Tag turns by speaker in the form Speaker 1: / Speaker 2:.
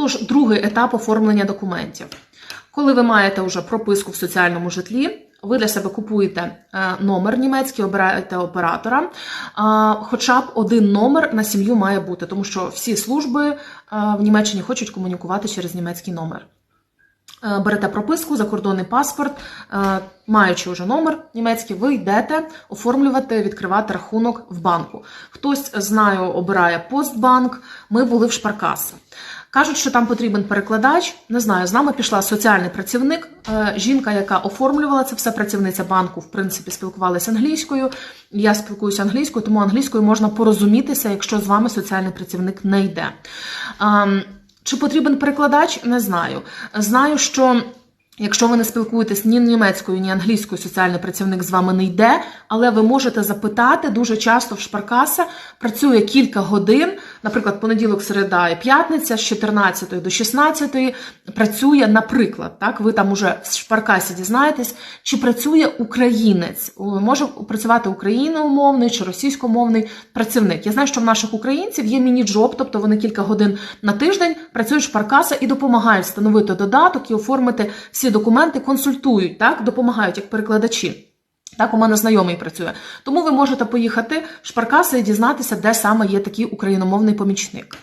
Speaker 1: Тож, другий етап оформлення документів. Коли ви маєте вже прописку в соціальному житлі, ви для себе купуєте е, номер німецький, обираєте оператора. Хоча б один номер на сім'ю має бути, тому що всі служби е, в Німеччині хочуть комунікувати через німецький номер. Е, Берете прописку, закордонний паспорт, е, маючи вже номер німецький, ви йдете оформлювати, відкривати рахунок в банку. Хтось знаю, обирає Постбанк. Ми були в Шпаркаса. Кажуть, що там потрібен перекладач. Не знаю, з нами пішла соціальний працівник, е, жінка, яка оформлювала це все, працівниця банку, в принципі, спілкувалася англійською. Я спілкуюся англійською, тому англійською можна порозумітися, якщо з вами соціальний працівник не йде. Ем, Чи потрібен перекладач? Не знаю. Знаю, що. Якщо ви не спілкуєтесь ні німецькою, ні англійською, соціальний працівник з вами не йде, але ви можете запитати дуже часто в Шпаркаса працює кілька годин, наприклад, понеділок, середа і п'ятниця з 14 до 16 працює, наприклад, так ви там уже в Шпаркасі дізнаєтесь, чи працює українець, може працювати україномовний чи російськомовний працівник. Я знаю, що в наших українців є міні-джоб, тобто вони кілька годин на тиждень працюють Шпаркаса і допомагають встановити додаток і оформити всі документи, консультують, так, допомагають як перекладачі. Так, у мене знайомий працює. Тому ви можете поїхати в Шпаркаси і дізнатися, де саме є такий україномовний помічник.